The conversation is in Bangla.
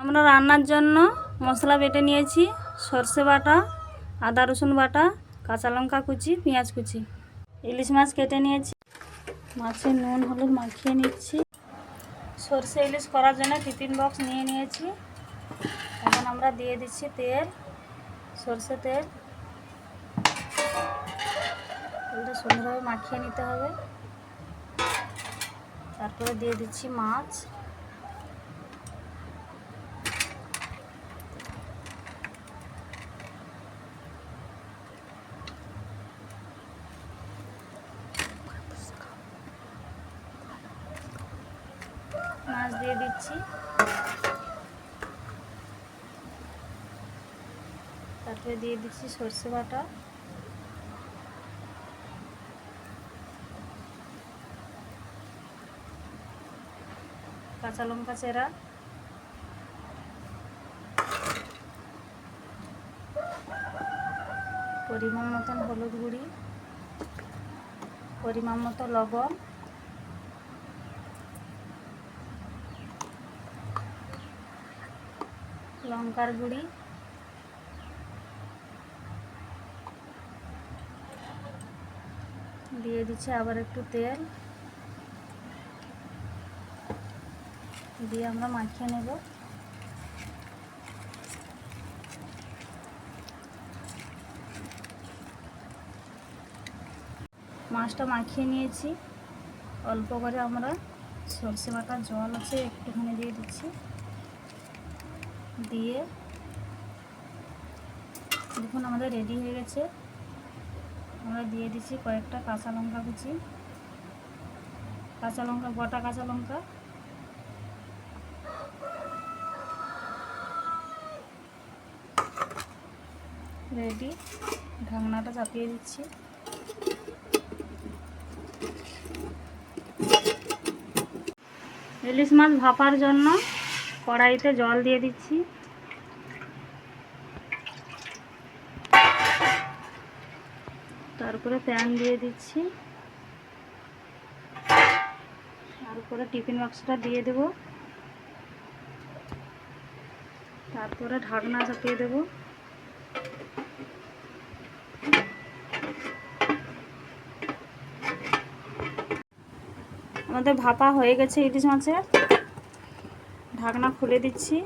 আমরা রান্নার জন্য মশলা বেটে নিয়েছি, সর্ষে বাটা, আদা রসুন বাটা, কাঁচা লঙ্কা কুচি, পেঁয়াজ কুচি। ইলিশ মাছ কেটে নিয়েছি। মাছের নুন, হলুদ মাখিয়ে নিচ্ছি। সর্ষে ইলিশ করার জন্য টিফিন বক্স নিয়ে নিয়েছি। এখন আমরা দিয়ে দিচ্ছি তেল, সর্ষে তেল। তেলটা সুন্দরভাবে মাখিয়ে নিতে হবে। তারপরে দিয়ে দিচ্ছি মাছ মাছ দিয়ে দিচ্ছি। তারপরে দিয়ে দিচ্ছি সর্ষে বাটা। কাঁচা লঙ্কা চেরা। পরিমাণ মতন হলুদ গুঁড়ি। পরিমাণ মতো লবণ। লঙ্কার গুঁড়ি। দিয়ে দিচ্ছি আবার একটু তেল। দিয়ে আমরা মাখিয়ে নেব। মাছটা মাখিয়ে নিয়েছি। অল্প করে আমরা সর্ষে বাটার জল আছে, একটুখানি দিয়ে দিচ্ছি। দিয়ে দেখুন আমাদের রেডি হয়ে গেছে। আমরা দিয়ে দিচ্ছি কয়েকটা কাঁচা লঙ্কা কুচি, কাঁচা লঙ্কা, গোটা কাঁচা লঙ্কা। রেডি, ঢাকনাটা চাপিয়ে দিচ্ছি। ইলিশ মাছ ভাপার জন্য কড়াইতে জল দিয়ে দিচ্ছি। তারপরে প্যান দিয়ে দিচ্ছি। তারপরে টিফিন বক্সটা দিয়ে দেব। তারপরে ঢাকনা চাপিয়ে দেব। আমাদের ভাপা হয়ে গেছে ইলিশ মাছের। ঢাকনা খুলে দিচ্ছি।